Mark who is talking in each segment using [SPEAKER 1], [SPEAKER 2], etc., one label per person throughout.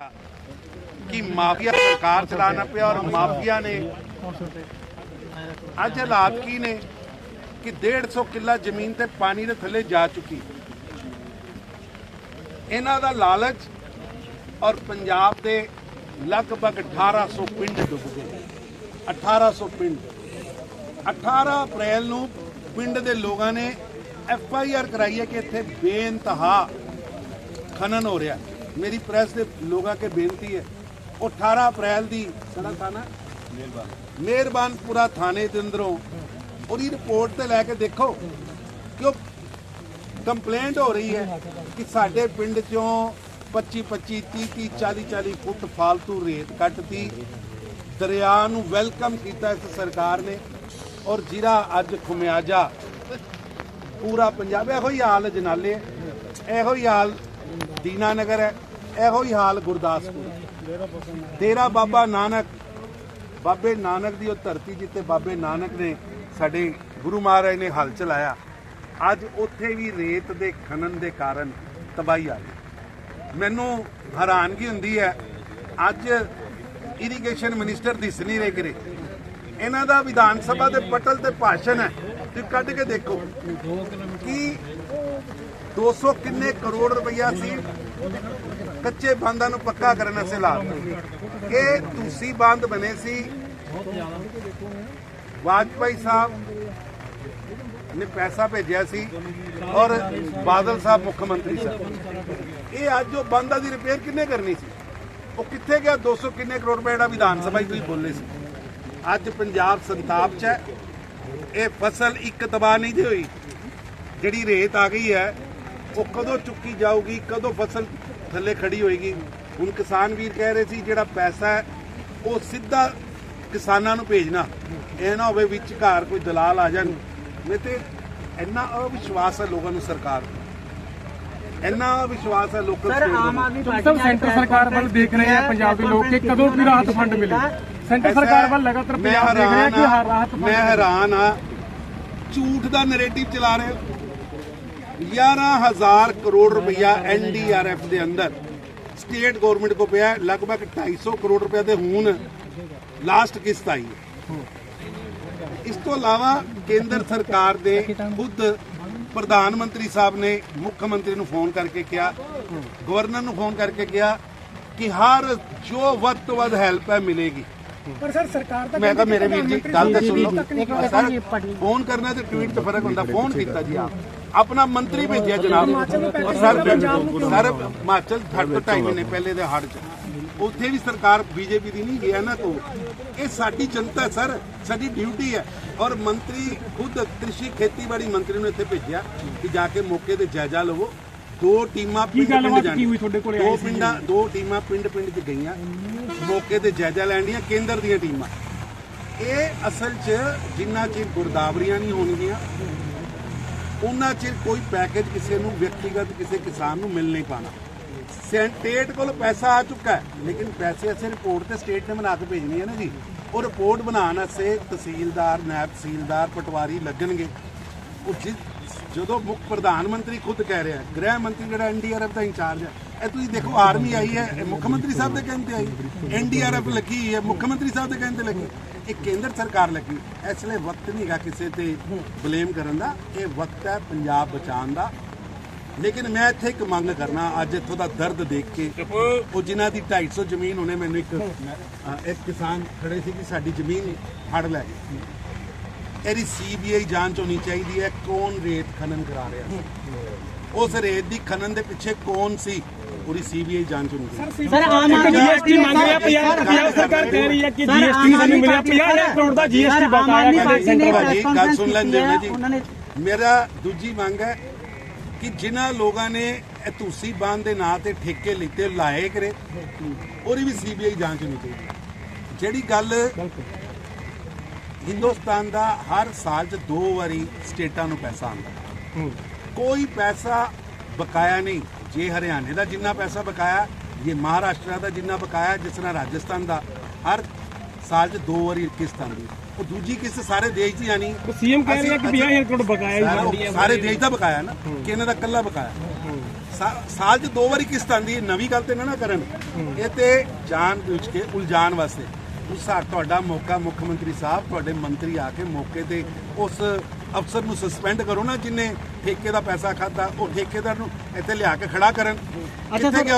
[SPEAKER 1] ਕਿ ਮਾਫੀਆ ਸਰਕਾਰ ਚਲਾਣਾ ਪਿਆ ਔਰ ਮਾਫੀਆ ਨੇ ਅੱਜ ਹਾਲਾਤ ਕੀ ਨੇ ਕਿ 150 ਕਿੱਲਾ ਜ਼ਮੀਨ ਤੇ ਪਾਣੀ ਦੇ ਥੱਲੇ ਜਾ ਚੁੱਕੀ। ਇਹਨਾਂ ਦਾ ਲਾਲਚ ਔਰ ਪੰਜਾਬ ਦੇ ਲਗਭਗ 1800 ਪਿੰਡ ਡੁੱਬ ਗਏ 1800 ਪਿੰਡ। 18 ਅਪ੍ਰੈਲ ਨੂੰ ਪਿੰਡ ਦੇ ਲੋਕਾਂ ਨੇ ਐਫ ਆਈ ਆਰ ਕਰਾਈ ਹੈ ਕਿ ਇੱਥੇ ਬੇਇੰਤਹਾ ਖਨਨ ਹੋ ਰਿਹਾ ਮੇਰੀ ਪ੍ਰੈਸ ਦੇ ਲੋਕਾਂ ਕੇ ਬੇਨਤੀ ਹੈ, ਉਹ 18 ਅਪ੍ਰੈਲ ਦੀ ਸੜਾ ਥਾਣਾ ਮਿਹਰਬਾਨ ਮਿਹਰਬਾਨਪੁਰਾ ਥਾਣੇ ਦੇ ਅੰਦਰੋਂ ਉਹਦੀ ਰਿਪੋਰਟ ਤੇ ਲੈ ਕੇ ਦੇਖੋ ਕਿ ਉਹ ਕੰਪਲੇਂਟ ਹੋ ਰਹੀ ਹੈ ਕਿ ਸਾਡੇ ਪਿੰਡ ਚੋਂ 25 25 30 30 40 40 ਫੁੱਟ ਫਾਲਤੂ ਰੇਤ ਕੱਟਤੀ। ਦਰਿਆ ਨੂੰ ਵੈਲਕਮ ਕੀਤਾ ਇਸ ਸਰਕਾਰ ਨੇ ਔਰ ਜਿਹੜਾ ਅੱਜ ਖੁਮਿਆਜਾ। ਪੂਰਾ ਪੰਜਾਬ, ਇਹੋ ਹੀ ਹਾਲ ਜਨਾਲੇ। ਇਹੋ ਹੀ ਹਾਲ ਦੀਨਾਨਗਰ ਹੈ। ਇਹੋ ਹੀ ਹਾਲ ਗੁਰਦਾਸਪੁਰ। ਤੇਰਾ ਬਾਬਾ ਨਾਨਕ, ਬਾਬੇ ਨਾਨਕ ਦੀ ਉਹ ਧਰਤੀ ਜਿੱਤੇ ਬਾਬੇ ਨਾਨਕ ਨੇ ਸਾਡੇ ਗੁਰੂ ਮਹਾਰਾਜ ਨੇ ਹਲ ਚਲਾਇਆ, ਅੱਜ ਉੱਥੇ ਵੀ ਰੇਤ ਦੇ ਖਨਨ ਦੇ ਕਾਰਨ ਤਬਾਹੀ ਆ ਗਈ। ਮੈਨੂੰ ਹੈਰਾਨਗੀ ਹੁੰਦੀ ਹੈ, ਅੱਜ ਇਰੀਗੇਸ਼ਨ ਮਿਨਿਸਟਰ ਦਿਸ ਨਹੀਂ ਰਹੇ ਕਰੇ ਇਹਨਾਂ ਦਾ ਵਿਧਾਨ ਸਭਾ ਦੇ ਪਟਲ ਤੇ ਭਾਸ਼ਣ ਹੈ ਤੇ ਕੱਢ ਕੇ ਦੇਖੋ। ਕਿ 200 ਕਿੰਨੇ ਕਰੋੜ ਰੁਪਈਆ ਸੀ? ਕੱਚੇ ਬੰਦਾਂ ਨੂੰ ਪੱਕਾ ਕਰਨ ਵਾਸਤੇ ਲਾ ਇਹ ਤੁਸੀਂ ਬੰਦ ਬਣੇ ਸੀ। ਵਾਜਪਾਈ ਸਾਹਿਬ ਨੇ ਪੈਸਾ ਭੇਜਿਆ ਸੀ ਔਰ ਬਾਦਲ ਸਾਹਿਬ ਮੁੱਖ ਮੰਤਰੀ ਸਾਹਿਬ ਇਹ ਅੱਜ ਉਹ ਬੰਦਾ ਦੀ ਰਿਪੇਅਰ ਕਿੰਨੇ ਕਰਨੀ ਸੀ? ਉਹ ਕਿੱਥੇ ਗਿਆ? 200 ਕਿੰਨੇ ਕਰੋੜ ਰੁਪਏ ਦਾ ਵਿਧਾਨ ਸਭਾ 'ਚ ਤੁਸੀਂ ਬੋਲੇ ਸੀ। ਅੱਜ ਪੰਜਾਬ ਸੰਤਾਪ 'ਚ ਹੈ। ਇਹ ਫਸਲ ਇੱਕ ਤਬਾਹ ਨਹੀਂ ਦੀ ਹੋਈ। ਜਿਹੜੀ ਰੇਤ ਆ ਗਈ ਹੈ, ਉਹ ਕਦੋਂ ਚੁੱਕੀ ਜਾਊਗੀ? ਕਦੋਂ ਫਸਲ ਥੱਲੇ ਖੜੀ ਹੋਏਗੀ। ਹੁਣ ਕਿਸਾਨ ਵੀਰ ਕਹਿ ਰਹੇ ਸੀ ਜਿਹੜਾ ਪੈਸਾ ਉਹ ਸਿੱਧਾ ਕਿਸਾਨਾਂ ਨੂੰ ਭੇਜਣਾ। ਇਹ ਨਾ ਹੋਵੇ ਵਿੱਚ ਘਰ ਕੋਈ ਦਲਾਲ ਆ ਜਾਣ। ਨਹੀਂ ਤੇ ਇੰਨਾ ਅਵਿਸ਼ਵਾਸ ਹੈ ਲੋਕਾਂ ਨੂੰ ਸਰਕਾਰ ਤੇ। ਇੰਨਾ ਵਿਸ਼ਵਾਸ ਹੈ ਲੋਕਾਂ
[SPEAKER 2] ਸਰ ਆਮ ਆਦਮੀ ਪਾਰਟੀ
[SPEAKER 3] ਸਭ ਸੈਂਟਰ ਸਰਕਾਰ ਵੱਲ ਦੇਖ ਰਹੇ ਆ ਪੰਜਾਬ ਦੇ ਲੋਕ ਕਿ ਕਦੋਂ ਵੀ ਰਾਹਤ ਫੰਡ ਮਿਲੇ? ਸੈਂਟਰ ਸਰਕਾਰ ਵੱਲ ਲਗਾਤਾਰ
[SPEAKER 1] ਮੈਂ
[SPEAKER 3] ਪੰਜਾਬ ਦੇਖ ਰਿਹਾ
[SPEAKER 1] ਹੈਰਾਨ
[SPEAKER 3] ਕਿ ਰਾਹਤ ਫੰਡ
[SPEAKER 1] ਮੈਂ ਹੈਰਾਨ ਆ ਝੂਠ ਦਾ ਨੈਰੇਟਿਵ ਚਲਾ ਰਹੇ ਹੋ। 11000 ਕਰੋੜ ਰੁਪਇਆ ਐਨਡੀਆਰਐਫ ਦੇ ਅੰਦਰ ਸਟੇਟ ਗਵਰਨਮੈਂਟ ਕੋ ਪਿਆ ਲਗਭਗ 250 ਕਰੋੜ ਰੁਪਏ ਦੇ ਹੁਣ ਲਾਸਟ ਕਿਸ਼ਤ ਆਈ ਹੈ। ਇਸ ਤੋਂ ਇਲਾਵਾ ਕੇਂਦਰ ਸਰਕਾਰ ਦੇ ਖੁਦ ਪ੍ਰਧਾਨ ਮੰਤਰੀ ਸਾਹਿਬ ਨੇ ਮੁੱਖ ਮੰਤਰੀ ਨੂੰ ਫੋਨ ਕਰਕੇ ਕਿਹਾ ਗਵਰਨਰ ਨੂੰ ਫੋਨ ਕਰਕੇ ਕਿਹਾ ਕਿ ਹਰ ਜੋ ਵੱਧ ਤੋਂ ਵੱਧ ਹੈਲਪ ਹੈ ਮਿਲੇਗੀ।
[SPEAKER 3] ਪਰ ਸਰ ਸਰਕਾਰ ਤਾਂ
[SPEAKER 1] ਮੈਂ ਕਿਹਾ ਮੇਰੇ ਵੀਰ ਜੀ ਗੱਲ ਤਾਂ ਸੁਣ। ਲਓ ਸਰ ਫੋਨ ਕਰਨਾ ਤੇ ਟਵੀਟ 'ਚ ਫ਼ਰਕ ਹੁੰਦਾ ਫੋਨ ਕੀਤਾ ਜੀ ਆਪ। ਆਪਣਾ ਮੰਤਰੀ ਭੇਜਿਆ ਜਨਾਬ। ਸਰ ਸਰ ਹਿਮਾਚਲ ਤੋਂ ਢਾਈ ਮਹੀਨੇ ਪਹਿਲੇ ਦੇ ਹੜ 'ਚ। ਉੱਥੇ ਵੀ ਸਰਕਾਰ ਬੀਜੇਪੀ ਦੀ ਨਹੀਂ ਗਿਆ ਨਾ ਤੋਂ। ਇਹ ਸਾਡੀ ਜਨਤਾ ਸਰ ਸਾਡੀ ਡਿਊਟੀ ਹੈ। ਔਰ ਮੰਤਰੀ ਖੁਦ ਕ੍ਰਿਸ਼ੀ ਖੇਤੀਬਾੜੀ ਮੰਤਰੀ ਨੂੰ ਇੱਥੇ ਭੇਜਿਆ ਕਿ ਜਾ ਕੇ ਮੌਕੇ ਤੇ ਜਾਇਜ਼ਾ ਲਵੋ। ਦੋ ਟੀਮਾਂ ਪਿੰਡ ਪਿੰਡ ਜਾਣ
[SPEAKER 3] ਹੋਈ ਤੁਹਾਡੇ ਕੋਲੇ?
[SPEAKER 1] ਦੋ? ਪਿੰਡਾਂ ਦੋ ਟੀਮਾਂ ਪਿੰਡ ਪਿੰਡ 'ਚ ਗਈਆਂ। ਮੌਕੇ ਤੇ ਜਾਇਜ਼ਾ ਲੈਣ ਦੀਆਂ ਕੇਂਦਰ ਦੀਆਂ ਟੀਮਾਂ। ਇਹ ਅਸਲ 'ਚ ਜਿੰਨਾ ਚਿਰ ਗੁਰਦਾਵਰੀਆਂ ਨਹੀਂ ਹੋਣਗੀਆਂ ਉਹਨਾਂ ਚਿਰ ਕੋਈ ਪੈਕੇਜ ਕਿਸੇ ਨੂੰ ਵਿਅਕਤੀਗਤ ਕਿਸੇ ਕਿਸਾਨ ਨੂੰ ਮਿਲ ਨਹੀਂ ਪਾਣਾ। ਸਟੇਟ ਕੋਲ ਪੈਸਾ ਆ ਚੁੱਕਾ ਹੈ, ਲੇਕਿਨ ਪੈਸੇ ਅਸੀਂ ਰਿਪੋਰਟ ਤੇ ਸਟੇਟ ਨੇ ਬਣਾ ਕੇ ਭੇਜਣੀ ਹੈ ਨਾ ਜੀ। ਉਹ ਰਿਪੋਰਟ ਬਣਾਉਣ ਵਾਸਤੇ ਤਹਿਸੀਲਦਾਰ, ਨਾਇਬ ਤਹਿਸੀਲਦਾਰ, ਪਟਵਾਰੀ ਲੱਗਣਗੇ। ਉਹ ਜਦੋਂ ਮੁੱਖ ਪ੍ਰਧਾਨ ਮੰਤਰੀ ਖੁਦ ਕਹਿ ਰਿਹਾ ਗ੍ਰਹਿ ਮੰਤਰੀ ਜਿਹੜਾ ਐਨਡੀਆਰਐਫ ਦਾ ਇੰਚਾਰਜ ਹੈ ਇਹ ਤੁਸੀਂ ਦੇਖੋ, ਆਰਮੀ ਆਈ ਹੈ ਮੁੱਖ ਮੰਤਰੀ ਸਾਹਿਬ ਦੇ ਕਹਿਣ ਆਈ ਐਨਡੀਆਰਐਫ ਲੱਗੀ ਹੈ, ਮੁੱਖ ਮੰਤਰੀ ਸਾਹਿਬ ਦੇ ਕਹਿਣ ਲੱਗੀ ਇਹ ਕੇਂਦਰ ਸਰਕਾਰ ਲੱਗੀ ਇਸ ਲਈ ਵਕਤ ਨਹੀਂ ਕਿਸੇ ਤੇ ਬਲੇਮ ਕਰਨ ਦਾ, ਇਹ ਵਕਤ ਹੈ ਪੰਜਾਬ ਬਚਾਉਣ ਦਾ। ਲੇਕਿਨ ਮੈਂ ਇੱਥੇ ਇੱਕ ਮੰਗ ਕਰਨਾ, ਅੱਜ ਇੱਥੋਂ ਦਾ ਦਰਦ ਦੇਖ ਕੇ, ਉਹ ਜਿਨ੍ਹਾਂ ਦੀ 250 ਜ਼ਮੀਨ, ਉਹਨੇ ਮੈਨੂੰ ਇੱਕ ਇੱਕ ਕਿਸਾਨ ਖੜੇ ਸੀ ਕਿ ਸਾਡੀ ਜ਼ਮੀਨ ਫੜ ਲੈ। ਗਏ ਇਹਦੀ ਸੀਬੀਆਈ ਜਾਂਚ ਹੋਣੀ ਚਾਹੀਦੀ ਹੈ, ਕੌਣ ਰੇਤ ਖਨਨ ਕਰਾ ਰਿਹਾ ਸੀ? ਉਸ ਰੇਤ ਦੀ ਖਨਨ ਦੇ ਪਿੱਛੇ ਕੌਣ ਸੀ? ਪੂਰੀ ਸੀਬੀਆਈ ਜਾਂਚ ਹੋਣੀ ਚਾਹੀਦੀ
[SPEAKER 2] ਸਰ ਆਮ ਆਦਮੀ
[SPEAKER 3] ਜੀਐਸਟੀ ਮੰਗ ਰਿਹਾ ਪੰਜਾਬ ਪੰਜਾਬ ਸਰਕਾਰ ਕਹਿ ਰਹੀ ਹੈ ਕਿ ਜੀਐਸਟੀ ਸਾਨੂੰ ਮਿਲਿਆ 50 ਕਰੋੜ ਦਾ ਜੀਐਸਟੀ ਬਕਾਇਆ ਕਦੇ
[SPEAKER 2] ਨੇ
[SPEAKER 1] ਭਾਜੀ, ਗੱਲ ਸੁਣ ਲੈਂਦੇ ਹੋ ਨਾ
[SPEAKER 2] ਕੀਤੀ ਹੈ, ਉਹਨਾਂ ਨੇ
[SPEAKER 1] ਜੀ ਮੇਰਾ ਦੂਜੀ ਮੰਗ ਹੈ ਕਿ ਜਿਨ੍ਹਾਂ ਲੋਕਾਂ ਨੇ ਇਹ ਤੁਸੀਂ ਬੰਦ ਦੇ ਨਾਂ ਤੇ ਠੇਕੇ ਲਿੱਤੇ ਲਾਏ ਕਰੇ ਉਹਦੀ ਵੀ ਸੀਬੀਆਈ ਜਾਂਚ ਹੋਣੀ ਚਾਹੀਦੀ ਜਿਹੜੀ ਗੱਲ ਹਿੰਦੁਸਤਾਨ ਦਾ ਹਰ ਸਾਲ 'ਚ ਦੋ ਵਾਰੀ ਸਟੇਟਾਂ ਨੂੰ ਪੈਸਾ ਆਉਂਦਾ ਕੋਈ ਪੈਸਾ ਬਕਾਇਆ ਨਹੀਂ ਜੇ ਹਰਿਆਣੇ ਦਾ ਜਿੰਨਾ ਪੈਸਾ ਬਕਾਇਆ ਇਹ ਮਹਾਰਾਸ਼ਟਰ ਦਾ ਜਿੰਨਾ ਬਕਾਇਆ ਜਿਸ ਤਰ੍ਹਾਂ ਰਾਜਸਥਾਨ ਦਾ ਹਰ ਸਾਲ 'ਚ ਦੋ ਵਾਰੀ ਕਿਸ਼ਤ ਆਉਂਦੀ ਉਹ ਦੂਜੀ ਕਿਸ਼ਤ ਸਾਰੇ ਦੇਸ਼ ਦੀ ਆਣੀ।
[SPEAKER 3] ਸੀਐਮ ਕਹਿ ਰਿਹਾ ਕਿ 20000 ਕਰੋੜ ਬਕਾਇਆ
[SPEAKER 1] ਸਾਰੇ- ਦੇਸ਼ ਦਾ ਬਕਾਇਆ ਨਾ ਕਿ ਇਹਨਾਂ ਦਾ ਕੱਲਾ ਬਕਾਇਆ। ਸਾਲ 'ਚ ਦੋ ਵਾਰੀ ਕਿਸ਼ਤ ਆਂਦੀ ਹੈ ਨਵੀਂ ਗੱਲ ਤੇ ਨਾ ਨਾ ਕਰਨ। ਇਹ ਤੇ ਜਾਣ ਬੁੱਝ ਕੇ ਉਲਝਾਣ ਵਾਸਤੇ। ਉਸ ਤੁਹਾਡਾ ਮੌਕਾ ਮੁੱਖ ਮੰਤਰੀ ਸਾਹਿਬ ਤੁਹਾਡੇ ਮੰਤਰੀ ਆ ਕੇ ਮੌਕੇ ਤੇ ਉਸ ਅਫਸਰ ਨੂੰ ਸਸਪੈਂਡ ਕਰੋ ਨਾ ਜਿਨੇ ਠੇਕੇ ਦਾ ਪੈਸਾ ਖਾਦਾ ਉਹ ਠੇਕੇਦਾਰ ਨੂੰ ਇੱਥੇ ਲਿਆ ਕੇ ਖੜਾ ਕਰਨ।
[SPEAKER 2] ਅੱਛਾ sir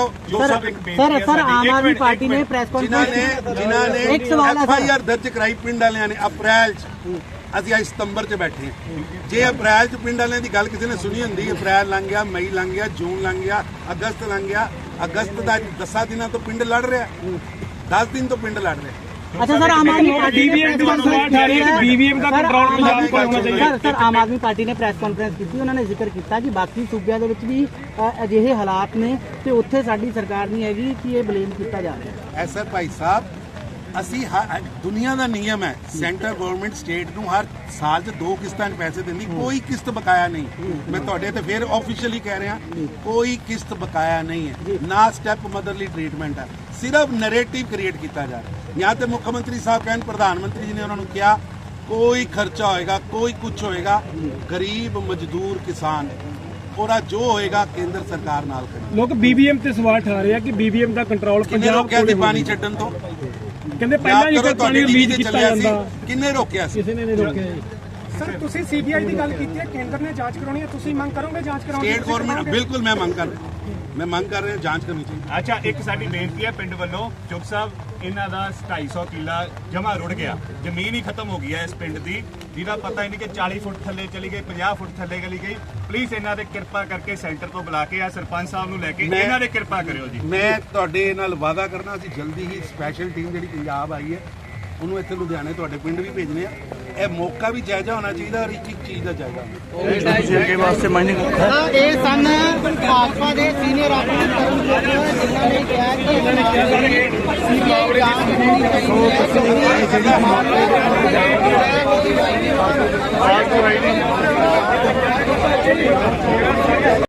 [SPEAKER 2] sir sir Aam Aadmi party ਨੇ ਪ੍ਰੈਸ
[SPEAKER 1] ਜਿਨ੍ਹਾਂ
[SPEAKER 2] ਕਾਨਫਰੰਸ
[SPEAKER 1] ਨੇ ਜਿਨ੍ਹਾਂ ਨੇ
[SPEAKER 2] ਇੱਕ ਸਵਾਲ ਹੈ
[SPEAKER 1] ਐਫ ਆਈ
[SPEAKER 2] ਸਰ
[SPEAKER 1] ਆਰ ਦਰਜ ਕਰਾਈ ਪਿੰਡ ਵਾਲਿਆਂ ਨੇ ਅਪ੍ਰੈਲ 'ਚ। ਅਸੀਂ ਅੱਜ ਸਤੰਬਰ 'ਚ ਬੈਠੇ ਹਾਂ। ਜੇ ਅਪ੍ਰੈਲ 'ਚ ਪਿੰਡ ਵਾਲਿਆਂ ਦੀ ਗੱਲ ਕਿਸੇ ਨੇ ਸੁਣੀ ਹੁੰਦੀ ਅਪ੍ਰੈਲ ਲੰਘ ਗਿਆ ਮਈ ਲੰਘ ਗਿਆ ਜੂਨ ਲੰਘ ਗਿਆ ਅਗਸਤ ਲੰਘ ਗਿਆ ਅਗਸਤ ਦਾ 10 ਦਿਨਾਂ ਤੋਂ ਪਿੰਡ ਲੜ ਰਿਹਾ। 10 ਦਿਨ ਤੋਂ ਪਿੰਡ ਲੜ ਰਿਹਾ।
[SPEAKER 2] ਅੱਛਾ ਸਰ ਆਮ ਆਦਮੀ ਪਾਰਟੀ ਨੇ
[SPEAKER 3] BVM
[SPEAKER 2] press
[SPEAKER 3] ਦਾ ਸਵਾਲ ਉਠਾ ਰਹੀ ਹੈ ਕਿ BVM ਦਾ
[SPEAKER 2] ਸਰ,
[SPEAKER 3] control
[SPEAKER 2] ਆਮ
[SPEAKER 3] ਪੰਜਾਬ ਕੋਲ ਹੋਣਾ ਚਾਹੀਦਾ।
[SPEAKER 2] Sir sir Aam Aadmi party ਨੇ ਪ੍ਰੈਸ ਕਾਨਫਰੰਸ ਕੀਤੀ ਉਹਨਾਂ ਨੇ ਜ਼ਿਕਰ ਕੀਤਾ ਕਿ ਬਾਕੀ ਸੂਬਿਆਂ ਦੇ ਵਿੱਚ ਵੀ ਅ, ਅਜਿਹੇ ਹਾਲਾਤ ਨੇ ਤੇ ਉੱਥੇ ਸਾਡੀ ਸਰਕਾਰ ਨਹੀਂ ਹੈਗੀ ਕਿ ਇਹ ਬਲੇਮ ਕੀਤਾ ਜਾ ਰਿਹਾ
[SPEAKER 1] ਭਾਈ ਸਾਹਿਬ ਅਸੀਂ ਦੁਨੀਆ ਦਾ ਨਿਯਮ ਹੈ ਸੈਂਟਰ ਗਵਰਨਮੈਂਟ ਸਟੇਟ ਨੂੰ ਹਰ ਸਾਲ 'ਚ ਦੋ ਕਿਸ਼ਤਾਂ 'ਚ ਪੈਸੇ ਦਿੰਦੀ ਕੋਈ ਕਿਸ਼ਤ ਬਕਾਇਆ ਨਹੀਂ। ਮੈਂ ਤੁਹਾਡੇ ਤੇ ਫਿਰ ਆਫੀਸ਼ੀਅਲੀ ਕਹਿ ਰਿਹਾ ਕੋਈ ਕਿਸ਼ਤ ਬਕਾਇਆ ਨਹੀਂ ਹੈ ਨਾ ਸਟੈਪ ਮਦਰਲੀ ਟ੍ਰੀਟਮੈਂਟ ਹੈ ਸਿਰਫ ਨੈਰੇਟਿਵ ਕ੍ਰੀਏਟ ਕੀਤਾ ਜਾ ਰਿਹਾ। ਜਾਂ ਤੇ ਮੁੱਖ ਮੰਤਰੀ ਸਾਹਿਬ ਕਹਿਣ ਪ੍ਰਧਾਨ ਮੰਤਰੀ ਜੀ ਨੇ ਉਹਨਾਂ ਨੂੰ ਕਿਹਾ ਕੋਈ ਖਰਚਾ ਹੋਏਗਾ ਕੋਈ ਕੁਝ ਹੋਏਗਾ ਗਰੀਬ ਮਜ਼ਦੂਰ ਕਿਸਾਨ ਉਹਦਾ ਜੋ ਹੋਏਗਾ ਕੇਂਦਰ ਸਰਕਾਰ ਨਾਲ ਕਰੇ।
[SPEAKER 3] ਲੋਕ ਬੀਬੀਐਮ ਤੇ ਸਵਾਲ ਉਠਾ ਰਹੇ ਆ ਕਿ ਬੀਬੀਐਮ ਦਾ ਕੰਟਰੋਲ ਪੰਜਾਬ ਕੋਲ
[SPEAKER 1] ਪਾਣੀ ਛੱਡਣ ਤੋਂ?
[SPEAKER 3] ਕਹਿੰਦੇ ਪਹਿਲਾਂ ਹੀ ਫਿਰ ਪਾਣੀ ਰਿਲੀਜ਼ ਕੀਤਾ
[SPEAKER 1] ਚੱਲਿਆ
[SPEAKER 3] ਜਾਂਦਾ।
[SPEAKER 1] ਸੀ ਕਿੰਨੇ ਰੋਕਿਆ ਸੀ?
[SPEAKER 3] ਕਿਸੇ ਨੇ ਨਹੀਂ ਰੋਕਿਆ ਜੀ।
[SPEAKER 4] ਸਰ ਤੁਸੀਂ ਸੀਬੀਆਈ ਦੀ ਗੱਲ ਕੀਤੀ ਹੈ ਕੇਂਦਰ ਨੇ ਜਾਂਚ ਕਰਾਉਣੀ ਹੈ ਤੁਸੀਂ ਮੰਗ ਕਰੋਗੇ ਜਾਂਚ ਕਰਾਉਣ ਦੀ?
[SPEAKER 1] State government? ਬਿਲਕੁਲ ਮੈਂ ਮੰਗ ਕਰ ਰਿਹਾ ਮੈਂ ਮੰਗ ਕਰ ਰਿਹਾ ਜਾਂਚ ਕਰਨੀ ਚਾਹੀਦੀ।
[SPEAKER 5] ਅੱਛਾ ਇੱਕ ਸਾਡੀ ਬੇਨਤੀ ਹੈ ਪਿੰਡ ਵੱਲੋਂ ਚੁੱਕ ਸਾਹਿਬ ਇਹਨਾਂ ਦਾ 250 ਕਿੱਲਾ ਜਮਾ ਰੁੜ ਗਿਆ। ਜ਼ਮੀਨ ਹੀ ਖਤਮ ਹੋ ਗਈ ਹੈ ਇਸ ਪਿੰਡ ਦੀ। ਜਿਹਦਾ ਪਤਾ ਹੀ ਨਹੀਂ ਕਿ 40 ਫੁੱਟ ਥੱਲੇ ਚਲੀ ਗਈ 50 ਫੁੱਟ ਥੱਲੇ ਚਲੀ ਗਈ। ਪਲੀਜ਼ ਇਹਨਾਂ ਦੇ ਕਿਰਪਾ ਕਰਕੇ ਸੈਂਟਰ ਤੋਂ ਬੁਲਾ ਕੇ ਆ ਸਰਪੰਚ ਸਾਹਿਬ ਨੂੰ ਲੈ ਕੇ ਇਹਨਾਂ ਦੇ ਕਿਰਪਾ ਕਰਿਓ ਜੀ।
[SPEAKER 1] ਮੈਂ ਤੁਹਾਡੇ ਨਾਲ ਵਾਅਦਾ ਕਰਨਾ ਅਸੀਂ ਜਲਦੀ ਹੀ ਸਪੈਸ਼ਲ ਟੀਮ ਜਿਹੜੀ ਪੰਜਾਬ ਆਈ ਹੈ ਉਹਨੂੰ ਇੱਥੇ ਲੁਧਿਆਣੇ ਤੁਹਾਡੇ ਪਿੰਡ ਵੀ ਭੇਜਨੇ ਆ ਇਹ ਮੌਕਾ ਵੀ ਜਾਇਜ਼ਾ ਹੋਣਾ ਚਾਹੀਦਾ ਔਰ ਇੱਕ ਇੱਕ ਚੀਜ਼ ਦਾ ਜਾਇਜ਼ਾ ਹੋਣਾ
[SPEAKER 2] ਹਾਂ ਇਹ ਸਨ ਭਾਜਪਾ ਦੇ ਸੀਨੀਅਰ ਆਗੂ ਕਰਨ ਜੋਗ ਜਿਨ੍ਹਾਂ ਨੇ ਕਿਹਾ ਕਿ ਇਹਨਾਂ ਨੇ ਸੀਬੀਆਈ ਜਾਂਚ ਹੋਣੀ ਚਾਹੀਦੀ ਹੈ